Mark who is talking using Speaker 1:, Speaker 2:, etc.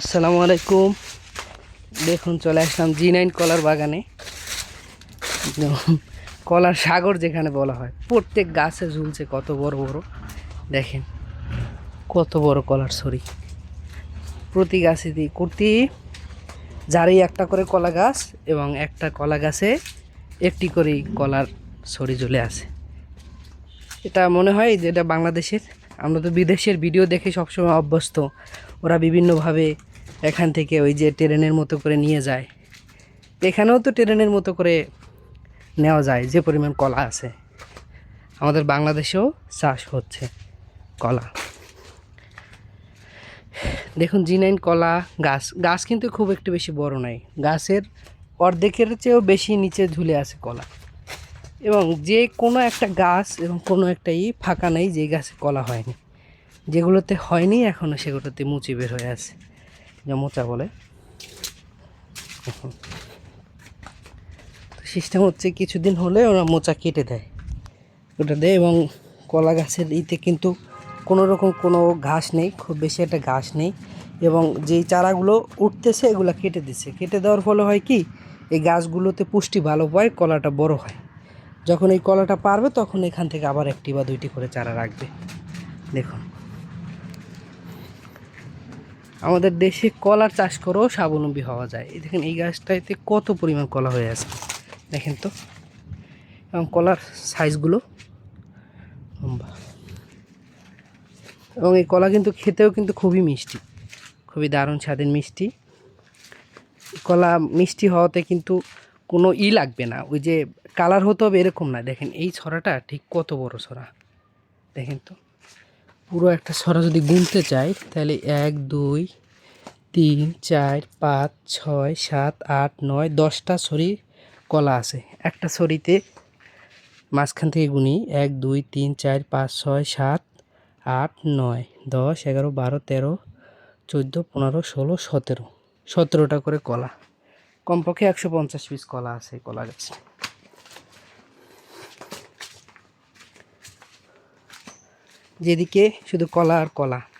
Speaker 1: আসসালামু আলাইকুম দেখুন চলে আসলাম জি নাইন কলার বাগানে কলার সাগর যেখানে বলা হয় প্রত্যেক গাছে ঝুলছে কত বড় বড় দেখেন কত বড় কলার সরি প্রতি গাছে দিই কুর্তি যারই একটা করে কলা গাছ এবং একটা কলা গাছে একটি করেই কলার সরি ঝুলে আছে এটা মনে হয় যে এটা বাংলাদেশের আমরা তো বিদেশের ভিডিও দেখে সবসময় অভ্যস্ত ওরা বিভিন্নভাবে এখান থেকে ওই যে ট্রেনের মতো করে নিয়ে যায় এখানেও তো ট্রেনের মতো করে নেওয়া যায় যে পরিমাণ কলা আছে আমাদের বাংলাদেশেও চাষ হচ্ছে কলা দেখুন জিনাইন কলা গাছ গাছ কিন্তু খুব একটু বেশি বড় নাই গাছের অর্ধেকের চেয়েও বেশি নিচে ঝুলে আছে কলা এবং যে কোনো একটা গাছ এবং কোনো একটা ই ফাঁকা নেই যে গাছে কলা হয়নি যেগুলোতে হয়নি এখনও সেগুলোতে মুচি বের হয়ে আছে যা মোচা বলে সিস্টেম হচ্ছে কিছুদিন হলে ওরা মোচা কেটে দেয় ওটা দেয় এবং কলা গাছের ইতে কিন্তু কোনো রকম কোনো ঘাস নেই খুব বেশি একটা ঘাস নেই এবং যেই চারাগুলো উঠতেছে এগুলো কেটে দিচ্ছে কেটে দেওয়ার ফলে হয় কি এই গাছগুলোতে পুষ্টি ভালো পায় কলাটা বড় হয় যখন এই কলাটা পারবে তখন এখান থেকে আবার একটি বা দুইটি করে চারা রাখবে দেখুন আমাদের দেশে কলার চাষ করেও স্বাবলম্বী হওয়া যায় এই দেখেন এই গাছটাতে কত পরিমাণ কলা হয়ে আছে দেখেন তো এবং কলার সাইজগুলো লম্বা এবং এই কলা কিন্তু খেতেও কিন্তু খুবই মিষ্টি খুবই দারুণ স্বাদের মিষ্টি কলা মিষ্টি হওয়াতে কিন্তু কোনো ই লাগবে না ওই যে কালার হতে হবে এরকম না দেখেন এই ছড়াটা ঠিক কত বড় ছড়া দেখেন তো পুরো একটা ছড়া যদি গুনতে চাই তাহলে এক দুই তিন চার পাঁচ ছয় সাত আট নয় দশটা ছড়ি কলা আছে একটা ছড়িতে মাঝখান থেকে গুনি এক দুই তিন চার পাঁচ ছয় সাত আট নয় দশ এগারো বারো তেরো চোদ্দো পনেরো ষোলো সতেরো সতেরোটা করে কলা কমপক্ষে একশো পঞ্চাশ পিস কলা আছে কলা গাছ যেদিকে শুধু কলা আর কলা